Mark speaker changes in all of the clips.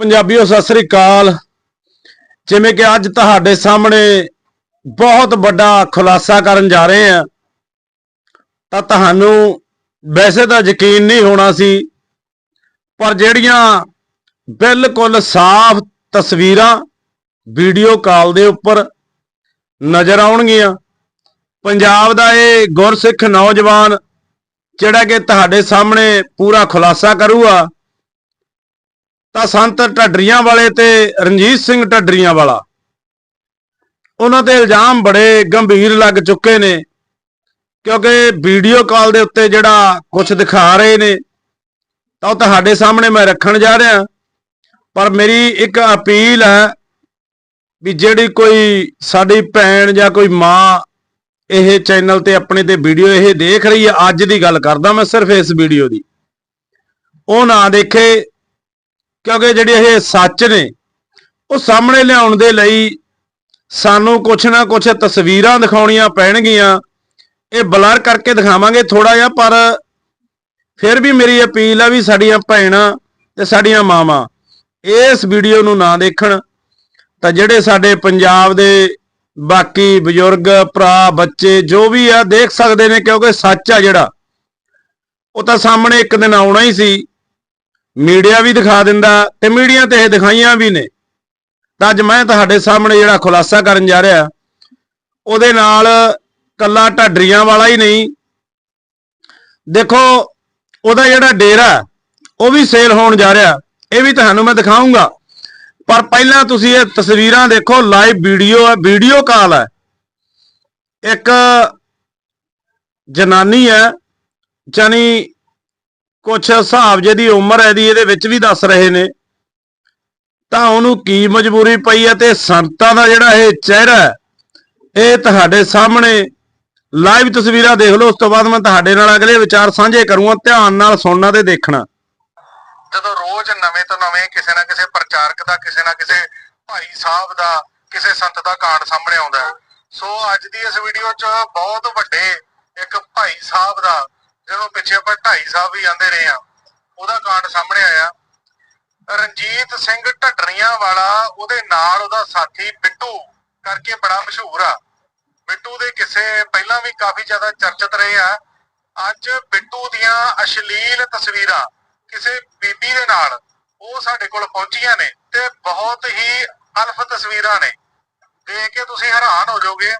Speaker 1: ਪੰਜਾਬੀਓ, ਸਤਿ ਸ੍ਰੀ ਅਕਾਲ। ਜਿਵੇਂ ਕਿ ਅੱਜ ਤੁਹਾਡੇ ਸਾਹਮਣੇ ਬਹੁਤ ਵੱਡਾ ਖੁਲਾਸਾ ਕਰਨ ਜਾ ਰਹੇ ਹਾਂ, ਤਾਂ ਤੁਹਾਨੂੰ ਵੈਸੇ ਤਾਂ ਯਕੀਨ ਨਹੀਂ ਹੋਣਾ ਸੀ, ਪਰ ਜਿਹੜੀਆਂ ਬਿਲਕੁਲ ਸਾਫ਼ ਤਸਵੀਰਾਂ ਵੀਡੀਓ ਕਾਲ ਦੇ ਉੱਪਰ ਨਜ਼ਰ ਆਉਣਗੀਆਂ। ਪੰਜਾਬ ਦਾ ਇਹ ਗੁਰਸਿੱਖ ਨੌਜਵਾਨ ਜਿਹੜਾ ਕਿ ਤੁਹਾਡੇ ਸਾਹਮਣੇ ਪੂਰਾ ਖੁਲਾਸਾ ਕਰੂਗਾ ਤਾਂ ਸੰਤ ਢੱਡਰੀਆਂ ਵਾਲੇ ਤੇ ਰਣਜੀਤ ਸਿੰਘ ਢੱਡਰੀਆਂ ਵਾਲਾ। ਉਹਨਾਂ ਤੇ ਇਲਜ਼ਾਮ ਬੜੇ ਗੰਭੀਰ ਲੱਗ ਚੁੱਕੇ ਨੇ, ਕਿਉਂਕਿ ਵੀਡੀਓ ਕਾਲ ਦੇ ਉੱਤੇ ਜਿਹੜਾ ਕੁਝ ਦਿਖਾ ਰਹੇ ਨੇ, ਤਾਂ ਉਹ ਤੁਹਾਡੇ ਸਾਹਮਣੇ ਮੈਂ ਰੱਖਣ ਜਾ ਰਿਹਾ। ਪਰ ਮੇਰੀ ਇੱਕ ਅਪੀਲ ਹੈ ਵੀ ਜਿਹੜੀ ਕੋਈ ਸਾਡੀ ਭੈਣ ਜਾਂ ਕੋਈ ਮਾਂ ਇਹ ਚੈਨਲ ਤੇ ਆਪਣੇ ਤੇ ਵੀਡੀਓ ਇਹ ਦੇਖ ਰਹੀ ਹੈ, ਅੱਜ ਦੀ ਗੱਲ ਕਰਦਾ ਮੈਂ ਸਿਰਫ ਇਸ ਵੀਡੀਓ ਦੀ। ਉਹ ਨਾ ਦੇਖੇ ਕਿਉਂਕਿ ਜਿਹੜੇ ਇਹ ਸੱਚ ਨੇ, ਉਹ ਸਾਹਮਣੇ ਲਿਆਉਣ ਦੇ ਲਈ ਸਾਨੂੰ ਕੁਛ ਨਾ ਕੁਛ ਤਸਵੀਰਾਂ ਦਿਖਾਉਣੀਆਂ ਪੈਣਗੀਆਂ। ਇਹ ਬਲਰ ਕਰਕੇ ਦਿਖਾਵਾਂਗੇ ਥੋੜਾ ਜਿਹਾ, ਪਰ ਫਿਰ ਵੀ ਮੇਰੀ ਅਪੀਲ ਆ ਵੀ ਸਾਡੀਆਂ ਭੈਣਾਂ ਤੇ ਸਾਡੀਆਂ ਮਾਵਾਂ ਇਸ ਵੀਡੀਓ ਨੂੰ ਨਾ ਦੇਖਣ। ਤਾਂ ਜਿਹੜੇ ਸਾਡੇ ਪੰਜਾਬ ਦੇ ਬਾਕੀ ਬਜ਼ੁਰਗ, ਭਰਾ, ਬੱਚੇ ਜੋ ਵੀ ਆ, ਦੇਖ ਸਕਦੇ ਨੇ ਕਿਉਂਕਿ ਸੱਚ ਆ ਜਿਹੜਾ। ਉਹ ਤਾਂ ਸਾਹਮਣੇ ਇੱਕ ਦਿਨ ਆਉਣਾ ਹੀ ਸੀ। ਮੀਡੀਆ ਵੀ ਦਿਖਾ ਦਿੰਦਾ ਤੇ ਮੀਡੀਆ ਤੇ ਇਹ ਦਿਖਾਈਆਂ ਵੀ ਨੇ। ਤਾਂ ਅੱਜ ਮੈਂ ਤੁਹਾਡੇ ਸਾਹਮਣੇ ਜਿਹੜਾ ਖੁਲਾਸਾ ਕਰਨ ਜਾ ਰਿਹਾ, ਉਹਦੇ ਨਾਲ ਕੱਲਾ ਢੱਡਰੀਆਂ ਵਾਲਾ ਹੀ ਨਹੀਂ। ਦੇਖੋ, ਉਹਦਾ ਜਿਹੜਾ ਡੇਰਾ, ਉਹ ਵੀ ਸੇਲ ਹੋਣ ਜਾ ਰਿਹਾ। ਇਹ ਵੀ ਤੁਹਾਨੂੰ ਮੈਂ ਦਿਖਾਉਂਗਾ ਪਰ ਪਹਿਲਾਂ ਤੁਸੀਂ ਇਹ ਤਸਵੀਰਾਂ ਦੇਖੋ, ਲਾਈਵ ਵੀਡੀਓ ਹੈ, ਵੀਡੀਓ ਕਾਲ ਹੈ। ਇੱਕ ਜਨਾਨੀ ਹੈ ਜਾਨੀ ਕੁਛ ਹਿਸਾਬ ਜਿਹਦੀ ਉਮਰ ਹੈ ਦੀ ਇਹਦੇ ਵਿੱਚ ਵੀ ਦੱਸ ਰਹੇ ਨੇ। ਤਾਂ ਉਹਨੂੰ ਕੀ ਮਜਬੂਰੀ ਪਈ ਹੈ ਤੇ ਸੰਤਾਂ ਦਾ ਜਿਹੜਾ ਇਹ ਚਿਹਰਾ ਇਹ ਤੁਹਾਡੇ ਸਾਹਮਣੇ ਲਾਈਵ ਤਸਵੀਰਾਂ ਦੇਖ ਲਓ, ਉਸ ਤੋਂ ਬਾਅਦ ਮੈਂ ਤੁਹਾਡੇ ਨਾਲ ਅਗਲੇ ਵਿਚਾਰ ਸਾਂਝੇ ਕਰੂੰਗਾ, ਧਿਆਨ ਨਾਲ ਸੁਣਨਾ ਤੇ ਦੇਖਣਾ।
Speaker 2: ਜਦੋਂ ਰੋਜ਼ ਨਵੇਂ ਤੋਂ ਨਵੇਂ ਕਿਸੇ ਨਾ ਕਿਸੇ ਪ੍ਰਚਾਰਕ ਦਾ, ਕਿਸੇ ਨਾ ਕਿਸੇ ਭਾਈ ਸਾਹਿਬ ਦਾ, ਕਿਸੇ ਸੰਤ ਦਾ ਕਾਂਡ ਸਾਹਮਣੇ ਆਉਂਦਾ ਹੈ। ਸੋ ਅੱਜ ਦੀ ਇਸ ਵੀਡੀਓ 'ਚ ਬਹੁਤ ਵੱਡੇ ਇੱਕ ਭਾਈ ਸਾਹਿਬ ਦਾ ਜਦੋਂ ਪਿੱਛੇ ਆਪਾਂ ਢਾਈ ਸਾਹਿਬ ਵੀ ਆਂਦੇ ਰਹੇ ਆ, ਉਹਦਾ ਕਾਂਡ ਸਾਹਮਣੇ ਆਇਆ। ਰਣਜੀਤ ਸਿੰਘ ਢੱਡਰੀਆਂ ਵਾਲਾ, ਉਹਦੇ ਨਾਲ ਉਹਦਾ ਸਾਥੀ ਬਿੱਟੂ ਕਰਕੇ ਬੜਾ ਮਸ਼ਹੂਰ ਆ। ਬਿੱਟੂ ਦੇ ਕਿਸੇ ਪਹਿਲਾਂ ਵੀ ਕਾਫੀ ਜ਼ਿਆਦਾ ਚਰਚਿਤ ਰਹੇ ਆ। ਅੱਜ ਬਿੱਟੂ ਦੀਆਂ ਅਸ਼ਲੀਲ ਤਸਵੀਰਾਂ ਕਿਸੇ ਬੀਬੀ ਦੇ ਨਾਲ ਉਹ ਸਾਡੇ ਕੋਲ ਪਹੁੰਚੀਆਂ ਨੇ ਤੇ ਬਹੁਤ ਹੀ ਅਲਫ ਤਸਵੀਰਾਂ ਨੇ। ਦੇਖ ਕੇ ਤੁਸੀਂ ਹੈਰਾਨ ਹੋ ਜਾਓਗੇ,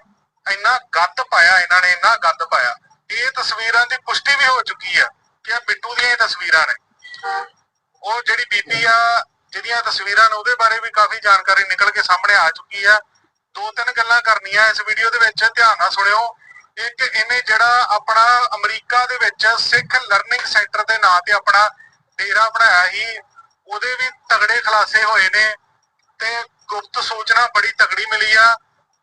Speaker 2: ਇੰਨਾ ਗੱਦ ਪਾਇਆ ਇਹਨਾਂ ਨੇ, ਇੰਨਾ ਗੱਦ ਪਾਇਆ। ਇਹ ਤਸਵੀਰਾਂ ਦੀ ਪੁਸ਼ਟੀ ਵੀ ਹੋ ਚੁੱਕੀ ਆ ਕਿ ਇਹ ਬਿੱਟੂ ਦੀਆਂ ਹੀ ਤਸਵੀਰਾਂ ਨੇ। ਉਹ ਜਿਹੜੀ ਬੀਬੀ ਆ, ਜਿਹਦੀਆਂ ਤਸਵੀਰਾਂ ਨੇ, ਉਹਦੇ ਬਾਰੇ ਵੀ ਕਾਫੀ ਜਾਣਕਾਰੀ ਨਿਕਲ ਕੇ ਸਾਹਮਣੇ ਆ ਚੁੱਕੀ ਆ। ਦੋ ਤਿੰਨ ਗੱਲਾਂ ਕਰਨੀਆਂ ਇਸ ਵੀਡੀਓ ਦੇ ਵਿੱਚ, ਧਿਆਨ ਨਾਲ ਸੁਣਿਓ। ਇੱਕ, ਇਹਨੇ ਜਿਹੜਾ ਆਪਣਾ ਅਮਰੀਕਾ ਦੇ ਵਿੱਚ ਸਿੱਖ ਲਰਨਿੰਗ ਸੈਂਟਰ ਦੇ ਨਾਂ ਤੇ ਆਪਣਾ ਡੇਰਾ ਬਣਾਇਆ ਸੀ, ਉਹਦੇ ਵੀ ਤਗੜੇ ਖਲਾਸੇ ਹੋਏ ਨੇ ਤੇ ਗੁਪਤ ਸੂਚਨਾ ਬੜੀ ਤਗੜੀ ਮਿਲੀ ਆ।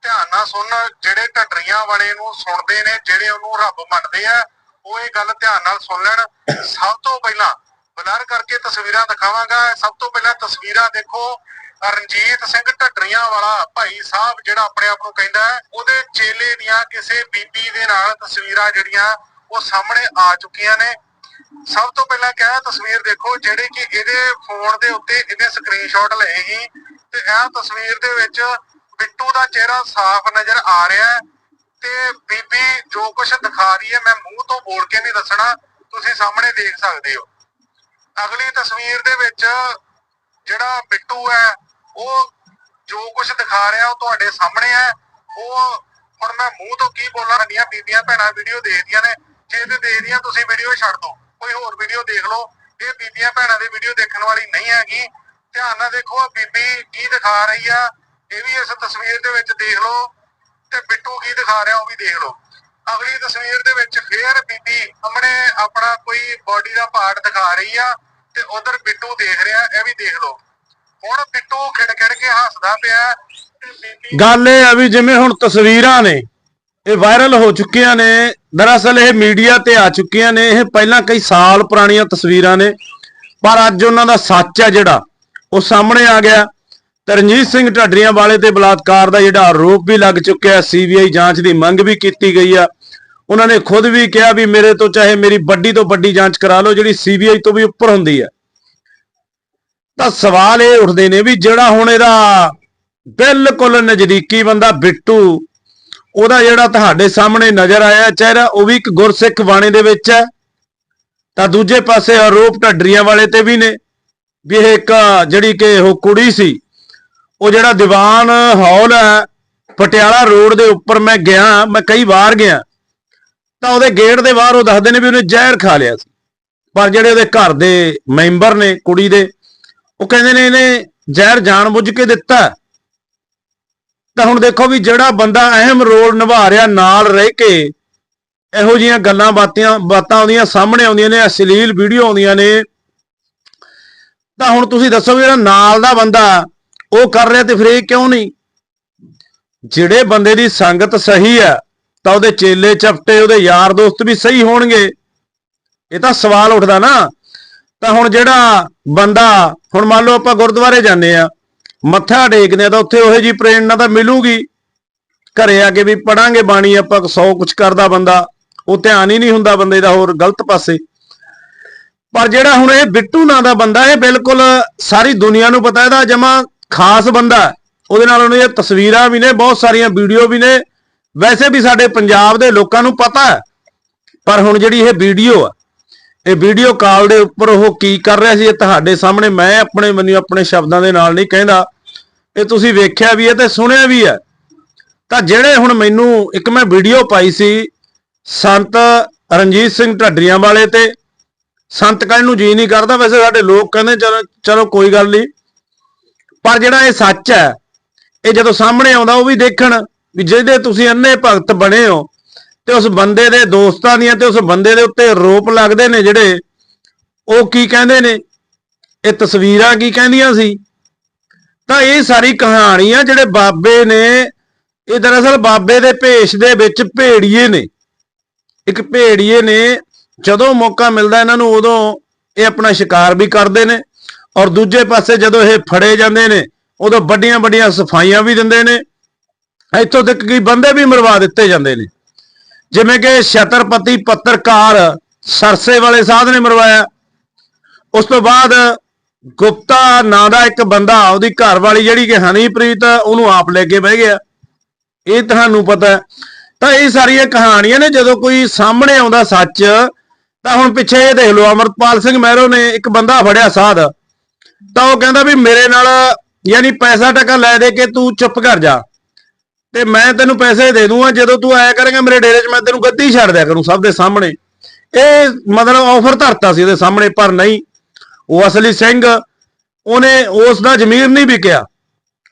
Speaker 2: ਧਿਆਨ ਨਾਲ ਸੁਣ, ਜਿਹੜੇ ਢੱਡਰੀਆਂ ਵਾਲੇ ਨੂੰ ਸੁਣਦੇ ਨੇ, ਜਿਹੜੇ ਉਹਨੂੰ ਰੱਬ ਮੰਨਦੇ ਆ, ਉਹ ਇਹ ਗੱਲ ਧਿਆਨ ਨਾਲ ਸੁਣ ਲੈਣ। ਸਭ ਤੋਂ ਪਹਿਲਾਂ ਬਲਰ ਕਰਕੇ ਤਸਵੀਰਾਂ ਦਿਖਾਵਾਂਗਾ। ਸਭ ਤੋਂ ਪਹਿਲਾਂ ਤਸਵੀਰਾਂ ਦੇਖੋ। ਰਣਜੀਤ ਸਿੰਘ ਢੱਡਰੀਆਂ ਵਾਲਾ ਭਾਈ ਸਾਹਿਬ ਜਿਹੜਾ ਆਪਣੇ ਆਪ ਨੂੰ ਕਹਿੰਦਾ ਉਹਦੇ ਚੇਲੇ ਦੀਆਂ ਕਿਸੇ ਬੀਬੀ ਦੇ ਨਾਲ ਤਸਵੀਰਾਂ ਜਿਹੜੀਆਂ, ਉਹ ਸਾਹਮਣੇ ਆ ਚੁੱਕੀਆਂ ਨੇ। ਸਭ ਤੋਂ ਪਹਿਲਾਂ ਕਿਹਾ ਤਸਵੀਰ ਦੇਖੋ, ਜਿਹੜੇ ਕਿ ਇਹਦੇ ਫੋਨ ਦੇ ਉੱਤੇ ਇਹਨੇ ਸਕਰੀਨਸ਼ਾਟ ਲਏ ਸੀ। ਤੇ ਇਹ ਤਸਵੀਰ ਦੇ ਵਿੱਚ ਬਿੱਟੂ ਦਾ ਚਿਹਰਾ ਸਾਫ਼ ਨਜ਼ਰ ਆ ਰਿਹਾ ਹੈ ਤੇ ਬੀਬੀ ਜੋ ਕੁਝ ਦਿਖਾ ਰਹੀ ਹੈ, ਮੈਂ ਮੂੰਹ ਤੋਂ ਬੋਲ ਕੇ ਨਹੀਂ ਦੱਸਣਾ, ਤੁਸੀਂ ਸਾਹਮਣੇ ਦੇਖ ਸਕਦੇ ਹੋ। ਅਗਲੀ ਤਸਵੀਰ ਦੇ ਵਿੱਚ ਜਿਹੜਾ ਬਿੱਟੂ ਹੈ, ਉਹ ਜੋ ਕੁਝ ਦਿਖਾ ਰਿਹਾ, ਉਹ ਤੁਹਾਡੇ ਸਾਹਮਣੇ ਹੈ। ਉਹ ਹੁਣ ਮੈਂ ਮੂੰਹ ਤੋਂ ਕੀ ਬੋਲਾਂ, ਸਾਡੀਆਂ ਬੀਬੀਆਂ ਭੈਣਾਂ ਵੀਡੀਓ ਦੇਖਦੀਆਂ ਨੇ। ਜੇ ਤੇ ਦੇਖਦੀਆਂ ਤੁਸੀਂ ਵੀਡੀਓ ਛੱਡ ਦਿਓ। ਕੋਈ ਹੋਰ ਵੀਡੀਓ ਦੇਖ ਲਓ। ਇਹ ਬੀਬੀਆਂ ਭੈਣਾਂ ਦੀ ਵੀਡੀਓ ਦੇਖਣ ਵਾਲੀ ਨਹੀਂ ਹੈਗੀ। ਧਿਆਨ ਨਾਲ ਦੇਖੋ ਬੀਬੀ ਕੀ ਦਿਖਾ ਰਹੀ ਆ। ਇਹ ਵੀ ਇਸ ਤਸਵੀਰ ਦੇ ਵਿੱਚ ਦੇਖ ਲਓ ਤੇ ਬਿੱਟੂ ਕੀ ਦਿਖਾ ਰਿਹਾ ਉਹ ਵੀ ਦੇਖ ਲਓ। ਅਗਲੀ ਤਸਵੀਰ ਦੇ ਵਿੱਚ ਫੇਰ ਬੀਬੀ ਸਾਹਮਣੇ ਆਪਣਾ ਕੋਈ ਬਾਡੀ ਦਾ ਪਾਰਟ ਦਿਖਾ ਰਹੀ ਆ ਤੇ ਉਧਰ ਬਿੱਟੂ ਦੇਖ ਰਿਹਾ, ਇਹ ਵੀ ਦੇਖ ਲਓ। ਹੁਣ ਬਿੱਟੂ ਖਿੜ ਖਿੜ ਕੇ ਹੱਸਦਾ ਪਿਆ
Speaker 1: ਗੱਲ ਇਹ ਆ ਵੀ ਜਿਵੇਂ ਹੁਣ ਤਸਵੀਰਾਂ ਨੇ, ਇਹ ਵਾਇਰਲ ਹੋ ਚੁੱਕੀਆਂ ਨੇ, ਦਰਅਸਲ ਇਹ ਮੀਡੀਆ ਤੇ ਆ ਚੁੱਕੀਆਂ ਨੇ, ਇਹ ਪਹਿਲਾਂ ਕਈ ਸਾਲ ਪੁਰਾਣੀਆਂ ਤਸਵੀਰਾਂ ਨੇ, ਪਰ ਅੱਜ ਉਹਨਾਂ ਦਾ ਸੱਚ ਆ ਜਿਹੜਾ, ਉਹ ਸਾਹਮਣੇ ਆ ਗਿਆ। ਤੇ ਰਣਜੀਤ ਸਿੰਘ ਢੱਡਰੀਆਂ ਵਾਲੇ ਤੇ ਬਲਾਤਕਾਰ ਦਾ ਜਿਹੜਾ ਆਰੋਪ ਵੀ ਲੱਗ ਚੁੱਕਿਆ ਸੀਬੀਆਈ ਜਾਂਚ ਦੀ ਮੰਗ ਵੀ ਕੀਤੀ ਗਈ ਆ। ਉਹਨਾਂ ਨੇ ਖੁਦ ਵੀ ਕਿਹਾ ਵੀ ਮੇਰੇ ਤੋਂ ਚਾਹੇ ਮੇਰੀ ਵੱਡੀ ਤੋਂ ਵੱਡੀ ਜਾਂਚ ਕਰਾ ਲਓ, ਜਿਹੜੀ ਸੀਬੀਆਈ ਤੋਂ ਵੀ ਉੱਪਰ ਹੁੰਦੀ ਹੈ ਤਾਂ ਸਵਾਲ ਇਹ ਉੱਠਦੇ ਨੇ ਵੀ ਜਿਹੜਾ ਹੁਣ ਇਹਦਾ ਬਿਲਕੁਲ ਨਜ਼ਦੀਕੀ ਬੰਦਾ ਬਿੱਟੂ, ਉਹਦਾ ਜਿਹੜਾ ਤੁਹਾਡੇ ਸਾਹਮਣੇ ਨਜ਼ਰ ਆਇਆ ਚਿਹਰਾ ਉਹ ਵੀ ਇੱਕ ਗੁਰਸਿੱਖ ਬਾਣੇ ਦੇ ਵਿੱਚ ਹੈ, ਤਾਂ ਦੂਜੇ ਪਾਸੇ ਆਰੋਪ ਢੱਡਰੀਆਂ ਵਾਲੇ ਤੇ ਵੀ ਨੇ, ਵੀ ਇਹ ਇੱਕ ਜਿਹੜੀ ਕਿ ਉਹ ਕੁੜੀ ਸੀ ਉਹ ਜਿਹੜਾ ਦੀਵਾਨ ਹਾਲ ਹੈ, ਪਟਿਆਲਾ ਰੋਡ ਦੇ ਉੱਪਰ ਮੈਂ ਗਿਆ, ਮੈਂ ਕਈ ਵਾਰ ਗਿਆ। ਤਾਂ ਉਹਦੇ ਗੇਟ ਦੇ ਬਾਹਰ ਉਹ ਦੱਸਦੇ ਨੇ ਵੀ ਉਹਨੇ ਜ਼ਹਿਰ ਖਾ ਲਿਆ ਸੀ। ਪਰ ਜਿਹੜੇ ਉਹਦੇ ਘਰ ਦੇ ਮੈਂਬਰ ਨੇ, ਕੁੜੀ ਦੇ, ਉਹ ਕਹਿੰਦੇ ਨੇ ਇਹਨੇ ਜ਼ਹਿਰ ਜਾਣਬੁੱਝ ਕੇ ਦਿੱਤਾ। ਤਾਂ ਹੁਣ ਦੇਖੋ ਵੀ ਜਿਹੜਾ ਬੰਦਾ ਅਹਿਮ ਰੋਲ ਨਿਭਾ ਰਿਹਾ ਨਾਲ ਰਹਿ ਕੇ, ਇਹੋ ਜੀਆਂ ਗੱਲਾਂ ਬਾਤਾਂ ਬਾਤਾਂ ਆਉਂਦੀਆਂ ਸਾਹਮਣੇ ਆਉਂਦੀਆਂ ਨੇ, ਅਸ਼ਲੀਲ ਵੀਡੀਓ ਆਉਂਦੀਆਂ ਨੇ। ਤਾਂ ਹੁਣ ਤੁਸੀਂ ਦੱਸੋ ਵੀ ਜਿਹੜਾ ਨਾਲ ਦਾ ਬੰਦਾ ਉਹ ਕਰ ਰਿਹਾ ਤੇ ਫਿਰ ਇਹ ਕਿਉਂ ਨਹੀਂ? ਜਿਹੜੇ ਬੰਦੇ ਦੀ ਸੰਗਤ ਸਹੀ ਹੈ, ਤਾਂ ਉਹਦੇ ਚੇਲੇ ਚਪਟੇ, ਉਹਦੇ ਯਾਰ ਦੋਸਤ ਵੀ ਸਹੀ ਹੋਣਗੇ। ਇਹ ਤਾਂ ਸਵਾਲ ਉੱਠਦਾ ਨਾ। ਤਾਂ ਹੁਣ ਜਿਹੜਾ ਬੰਦਾ, ਹੁਣ ਮੰਨ ਲਓ ਆਪਾਂ ਗੁਰਦੁਆਰੇ ਜਾਂਦੇ ਆ ਮੱਥਾ ਟੇਕਦੇ ਆ ਤਾਂ ਉੱਥੇ ਉਹੋ ਜੀ ਪ੍ਰੇਰਣਾ ਤਾਂ ਮਿਲੂਗੀ। ਘਰੇ ਆ ਕੇ ਵੀ ਪੜਾਂਗੇ ਬਾਣੀ ਆਪਾਂ, ਸੌ ਕੁਝ ਕਰਦਾ ਬੰਦਾ। ਉਹ ਧਿਆਨ ਹੀ ਨਹੀਂ ਹੁੰਦਾ ਬੰਦੇ ਦਾ ਹੋਰ ਗਲਤ ਪਾਸੇ। ਪਰ ਜਿਹੜਾ ਹੁਣ ਇਹ ਬਿੱਟੂ ਨਾਂ ਦਾ ਬੰਦਾ, ਇਹ ਬਿਲਕੁਲ ਸਾਰੀ ਦੁਨੀਆ ਨੂੰ ਪਤਾ, ਇਹਦਾ ਜਮਾ ਖਾਸ ਬੰਦਾ ਉਹਦੇ ਨਾਲ ਉਹਨਾਂ ਦੀਆਂ ਤਸਵੀਰਾਂ ਵੀ ਨੇ, ਬਹੁਤ ਸਾਰੀਆਂ ਵੀਡੀਓ ਵੀ ਨੇ। ਵੈਸੇ ਵੀ ਸਾਡੇ ਪੰਜਾਬ ਦੇ ਲੋਕਾਂ ਨੂੰ ਪਤਾ ਹੈ, ਪਰ ਹੁਣ ਜਿਹੜੀ ਇਹ ਵੀਡੀਓ ਆ, ਇਹ ਵੀਡੀਓ ਕਾਲ ਦੇ ਉੱਪਰ ਉਹ ਕੀ ਕਰ ਰਿਹਾ ਸੀ, ਇਹ ਤੁਹਾਡੇ ਸਾਹਮਣੇ ਮੈਂ ਆਪਣੇ, ਮੈਨੂੰ ਆਪਣੇ ਸ਼ਬਦਾਂ ਦੇ ਨਾਲ ਨਹੀਂ ਕਹਿੰਦਾ। ਇਹ ਤੁਸੀਂ ਵੇਖਿਆ ਵੀ ਹੈ ਤੇ ਸੁਣਿਆ ਵੀ ਹੈ। ਤਾਂ ਜਿਹੜੇ ਹੁਣ ਮੈਨੂੰ ਇੱਕ ਮੈਂ ਵੀਡੀਓ ਪਾਈ ਸੀ, ਸੰਤ ਰਣਜੀਤ ਸਿੰਘ ਢੱਡਰੀਆਂ ਵਾਲੇ ਤੇ, ਸੰਤ ਕਹਿਣ ਨੂੰ ਜੀ ਨਹੀਂ ਕਰਦਾ। ਵੈਸੇ ਸਾਡੇ ਲੋਕ ਕਹਿੰਦੇ, ਚਲੋ ਚਲੋ ਕੋਈ ਗੱਲ ਨਹੀਂ। ਪਰ ਜਿਹੜਾ ਇਹ ਸੱਚ ਹੈ, ਇਹ ਜਦੋਂ ਸਾਹਮਣੇ ਆਉਂਦਾ, ਉਹ ਵੀ ਦੇਖਣ ਵੀ ਜਿਹਦੇ ਤੁਸੀਂ ਅੰਨੇ ਭਗਤ ਬਣੇ ਹੋ, ਤੇ ਉਸ ਬੰਦੇ ਦੇ ਦੋਸਤਾਂ ਦੀਆਂ ਤੇ ਉਸ ਬੰਦੇ ਦੇ ਉੱਤੇ ਰੋਪ ਲੱਗਦੇ ਨੇ ਜਿਹੜੇ, ਉਹ ਕੀ ਕਹਿੰਦੇ ਨੇ? ਇਹ ਤਸਵੀਰਾਂ ਕੀ ਕਹਿੰਦੀਆਂ ਸੀ? ਤਾਂ ਇਹ ਸਾਰੀ ਕਹਾਣੀ ਆ ਜਿਹੜੇ ਬਾਬੇ ਨੇ, ਇਹ ਦਰਅਸਲ ਬਾਬੇ ਦੇ ਭੇਸ਼ ਦੇ ਵਿੱਚ ਭੇੜੀਏ ਨੇ। ਇੱਕ ਭੇੜੀਏ ਨੇ, ਜਦੋਂ ਮੌਕਾ ਮਿਲਦਾ ਇਹਨਾਂ ਨੂੰ ਉਦੋਂ ਇਹ ਆਪਣਾ ਸ਼ਿਕਾਰ ਵੀ ਕਰਦੇ ਨੇ। ਔਰ ਦੂਜੇ ਪਾਸੇ ਜਦੋਂ ਇਹ ਫੜੇ ਜਾਂਦੇ ਨੇ, ਉਦੋਂ ਵੱਡੀਆਂ ਵੱਡੀਆਂ ਸਫਾਈਆਂ ਵੀ ਦਿੰਦੇ ਨੇ। ਇੱਥੋਂ ਤੱਕ ਕਿ ਬੰਦੇ ਵੀ ਮਰਵਾ ਦਿੱਤੇ ਜਾਂਦੇ ਨੇ। ਜਿਵੇਂ ਕਿ ਛਤਰਪਤੀ ਪੱਤਰਕਾਰ ਸਰਸੇ ਵਾਲੇ ਸਾਧ ਨੇ ਮਰਵਾਇਆ। ਉਸ ਤੋਂ ਬਾਅਦ ਗੁਪਤਾ ਨਾਂ ਦਾ ਇੱਕ ਬੰਦਾ, ਉਹਦੀ ਘਰ ਵਾਲੀ ਜਿਹੜੀ ਕਿ ਹਨੀਪ੍ਰੀਤ, ਉਹਨੂੰ ਆਪ ਲੈ ਕੇ ਬਹਿ ਗਿਆ। ਇਹ ਤੁਹਾਨੂੰ ਪਤਾ ਹੈ। ਤਾਂ ਇਹ ਸਾਰੀਆਂ ਕਹਾਣੀਆਂ ਨੇ, ਜਦੋਂ ਕੋਈ ਸਾਹਮਣੇ ਆਉਂਦਾ ਸੱਚ, ਤਾਂ ਹੁਣ ਪਿੱਛੇ ਇਹ ਦੇਖ ਲਓ ਅਮਰਪਾਲ ਸਿੰਘ ਮਹਿਰੋ ਨੇ ਇੱਕ ਬੰਦਾ ਫੜਿਆ ਸਾਧ। ਤਾਂ ਉਹ ਕਹਿੰਦਾ ਵੀ ਮੇਰੇ ਨਾਲ ਯਾਨੀ ਪੈਸਾ ਟਕਾ ਲੈ ਦੇ ਕੇ ਤੂੰ ਚੁੱਪ ਕਰ ਜਾ। ਤੇ ਮੈਂ ਤੈਨੂੰ ਪੈਸੇ ਦੇ ਦੂੰਗਾ, ਜਦੋਂ ਤੂੰ ਆਇਆ ਕਰੇਗਾ ਮੇਰੇ ਡੇਰੇ 'ਚ, ਮੈਂ ਤੈਨੂੰ ਗੱਦੀ ਛੱਡ ਦਿਆ ਕਰੂੰ ਸਭ ਦੇ ਸਾਹਮਣੇ। ਇਹ ਮਤਲਬ ਆਫਰ ਧਰਤਾ ਸੀ ਉਹਦੇ ਸਾਹਮਣੇ, ਪਰ ਨਹੀਂ। ਉਹ ਅਸਲੀ ਸਿੰਘ, ਉਹਨੇ ਉਸ ਦਾ ਜ਼ਮੀਰ ਨਹੀਂ ਵਿਕਿਆ।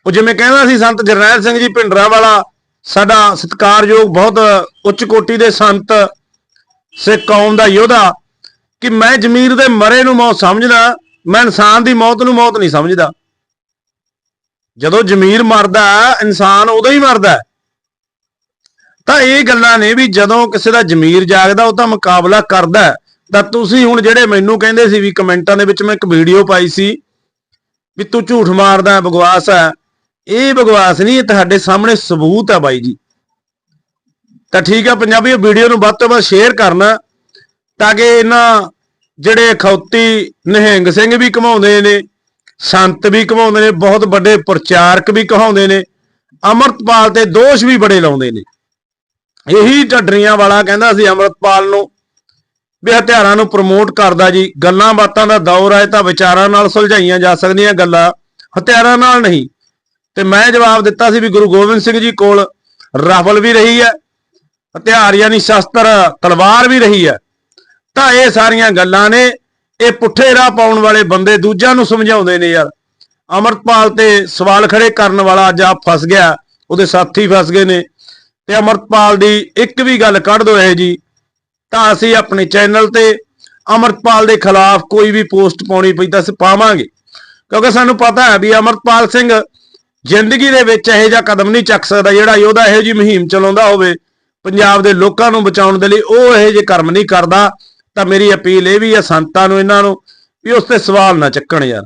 Speaker 1: ਉਹ ਜਿਵੇਂ ਕਹਿੰਦਾ ਸੀ, ਸੰਤ ਜਰਨੈਲ ਸਿੰਘ ਜੀ ਭਿੰਡਰਾਂ ਵਾਲਾ, ਸਾਡਾ ਸਤਿਕਾਰਯੋਗ ਬਹੁਤ ਉੱਚ ਕੋਟੀ ਦੇ ਸੰਤ, ਸਿੱਖ ਕੌਮ ਦਾ ਯੋਧਾ, ਕਿ ਮੈਂ ਜ਼ਮੀਰ ਦੇ ਮਰੇ ਨੂੰ ਮੌਤ ਸਮਝਦਾ ਮੈਂ ਇਨਸਾਨ ਦੀ ਮੌਤ ਨੂੰ ਮੌਤ ਨਹੀਂ ਸਮਝਦਾ। ਜਦੋਂ ਜ਼ਮੀਰ ਮਰਦਾ ਇਨਸਾਨ ਉਦੋਂ ਹੀ ਮਰਦਾ ਤਾਂ ਇਹ ਗੱਲਾਂ ਨੇ ਵੀ ਜਦੋਂ ਕਿਸੇ ਦਾ ਜ਼ਮੀਰ ਜਾਗਦਾ, ਉਹ ਤਾਂ ਮੁਕਾਬਲਾ ਕਰਦਾ ਤਾਂ ਤੁਸੀਂ ਹੁਣ ਜਿਹੜੇ ਮੈਨੂੰ ਕਹਿੰਦੇ ਸੀ ਵੀ ਕਮੈਂਟਾਂ ਦੇ ਵਿੱਚ ਮੈਂ ਇੱਕ ਵੀਡੀਓ ਪਾਈ ਸੀ ਵੀ ਤੂੰ ਝੂਠ ਮਾਰਦਾ ਬਗਵਾਸ ਹੈ। ਇਹ ਬਗਵਾਸ ਨਹੀਂ, ਇਹ ਤੁਹਾਡੇ ਸਾਹਮਣੇ ਸਬੂਤ ਹੈ ਬਾਈ ਜੀ। ਤਾਂ ਠੀਕ ਹੈ, ਪੰਜਾਬੀ ਇਹ ਵੀਡੀਓ ਨੂੰ ਵੱਧ ਤੋਂ ਵੱਧ ਸ਼ੇਅਰ ਕਰਨਾ ਤਾਂ ਕਿ ਇਹਨਾਂ ਜਿਹੜੇ ਖੌਤੀ ਨਿਹੰਗ ਸਿੰਘ ਵੀ ਕਮਾਉਂਦੇ ਨੇ, ਸੰਤ ਵੀ ਕਮਾਉਂਦੇ ਨੇ, ਬਹੁਤ ਵੱਡੇ ਪ੍ਰਚਾਰਕ ਵੀ ਕਹਾਉਂਦੇ ਨੇ, ਅਮਰਤਪਾਲ ਤੇ ਦੋਸ਼ ਵੀ ਬੜੇ ਲਾਉਂਦੇ ਨੇ। ਇਹੀ ਢੱਡਰੀਆਂ ਵਾਲਾ ਕਹਿੰਦਾ ਸੀ ਅਮਰਤਪਾਲ ਨੂੰ ਵੀ ਹਥਿਆਰਾਂ ਨੂੰ ਪ੍ਰਮੋਟ ਕਰਦਾ ਜੀ, ਗੱਲਾਂ ਬਾਤਾਂ ਦਾ ਦੌਰ ਹੈ ਤਾਂ ਵਿਚਾਰਾਂ ਨਾਲ ਸੁਲਝਾਈਆਂ ਜਾ ਸਕਦੀਆਂ ਗੱਲਾਂ, ਹਥਿਆਰਾਂ ਨਾਲ ਨਹੀਂ। ਤੇ ਮੈਂ ਜਵਾਬ ਦਿੱਤਾ ਸੀ ਵੀ ਗੁਰੂ ਗੋਬਿੰਦ ਸਿੰਘ ਜੀ ਕੋਲ ਰਾਫਲ ਵੀ ਰਹੀ ਹੈ, ਹਥਿਆਰ ਯਾਨੀ ਸ਼ਸਤਰ, ਤਲਵਾਰ ਵੀ ਰਹੀ ਹੈ। ਤਾਂ ਇਹ ਸਾਰੀਆਂ ਗੱਲਾਂ ਨੇ, ਇਹ ਪੁੱਠੇ ਰਾਹ ਪਾਉਣ ਵਾਲੇ ਬੰਦੇ ਦੂਜਿਆਂ ਨੂੰ ਸਮਝਾਉਂਦੇ ਨੇ ਯਾਰ। ਅਮਰਪਾਲ ਤੇ ਸਵਾਲ ਖੜੇ ਕਰਨ ਵਾਲਾ ਅੱਜ ਆਪ ਫਸ ਗਿਆ, ਉਹਦੇ ਸਾਥੀ ਫਸ ਗਏ ਨੇ। ਤੇ ਅਮਰਪਾਲ ਦੀ ਇੱਕ ਵੀ ਗੱਲ ਕੱਢ ਦੋ ਇਹ ਜੀ, ਤਾਂ ਅਸੀਂ ਆਪਣੇ ਚੈਨਲ ਤੇ ਅਮਰਪਾਲ ਦੇ ਖਿਲਾਫ ਕੋਈ ਵੀ ਪੋਸਟ ਪਾਉਣੀ ਪਈ ਤਾਂ ਅਸੀਂ ਪਾਵਾਂਗੇ। ਕਿਉਂਕਿ ਸਾਨੂੰ ਪਤਾ ਹੈ ਵੀ ਅਮਰਪਾਲ ਸਿੰਘ ਜ਼ਿੰਦਗੀ ਦੇ ਵਿੱਚ ਇਹੋ ਜਿਹਾ ਕਦਮ ਨਹੀਂ ਚੱਕ ਸਕਦਾ ਜਿਹੜਾ ਯੋਧਾ ਇਹੋ ਜੀ ਮੁਹਿੰਮ ਚਲਾਉਂਦਾ ਹੋਵੇ, ਪੰਜਾਬ ਦੇ ਲੋਕਾਂ ਨੂੰ ਬਚਾਉਣ ਦੇ ਲਈ ਉਹ ਇਹੋ ਜਿਹੇ ਕਰਮ ਨਹੀਂ ਕਰਦਾ। ਤਾਂ ਮੇਰੀ ਅਪੀਲ ਇਹ ਵੀ ਹੈ ਸੰਤਾਂ ਨੂੰ, ਇਹਨਾਂ ਨੂੰ ਵੀ ਉਸ ਤੇ ਸਵਾਲ ਨਾ ਚੱਕਣ ਯਾਰ।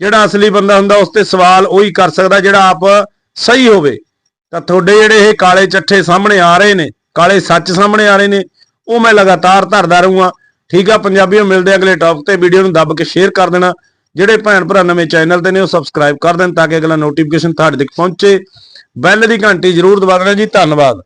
Speaker 1: ਜਿਹੜਾ ਅਸਲੀ ਬੰਦਾ ਹੁੰਦਾ, ਉਸ ਤੇ ਸਵਾਲ ਉਹੀ ਕਰ ਸਕਦਾ ਜਿਹੜਾ ਆਪ ਸਹੀ ਹੋਵੇ। ਤਾਂ ਤੁਹਾਡੇ ਜਿਹੜੇ ਇਹ ਕਾਲੇ ਚੱਠੇ ਸਾਹਮਣੇ ਆ ਰਹੇ ਨੇ, ਕਾਲੇ ਸੱਚ ਸਾਹਮਣੇ ਆ ਰਹੇ ਨੇ, ਉਹ ਮੈਂ ਲਗਾਤਾਰ ਧਰਦਾ ਰਹੂੰਗਾ। ਠੀਕ ਆ, ਪੰਜਾਬੀਓ, ਮਿਲਦੇ ਅਗਲੇ ਟੌਪਿਕ ਤੇ। ਵੀਡੀਓ ਨੂੰ ਦੱਬ ਕੇ ਸ਼ੇਅਰ ਕਰ ਦੇਣਾ। ਜਿਹੜੇ ਭੈਣ ਭਰਾ ਨਵੇਂ ਚੈਨਲ ਤੇ ਨੇ, ਉਹ ਸਬਸਕ੍ਰਾਈਬ ਕਰ ਦੇਣ ਤਾਂ ਕਿ ਅਗਲਾ ਨੋਟੀਫਿਕੇਸ਼ਨ ਤੁਹਾਡੇ ਤੱਕ ਪਹੁੰਚੇ। ਬੈਲ ਦੀ ਘੰਟੀ ਜ਼ਰੂਰ ਦਬਾ ਦੇਣਾ ਜੀ। ਧੰਨਵਾਦ।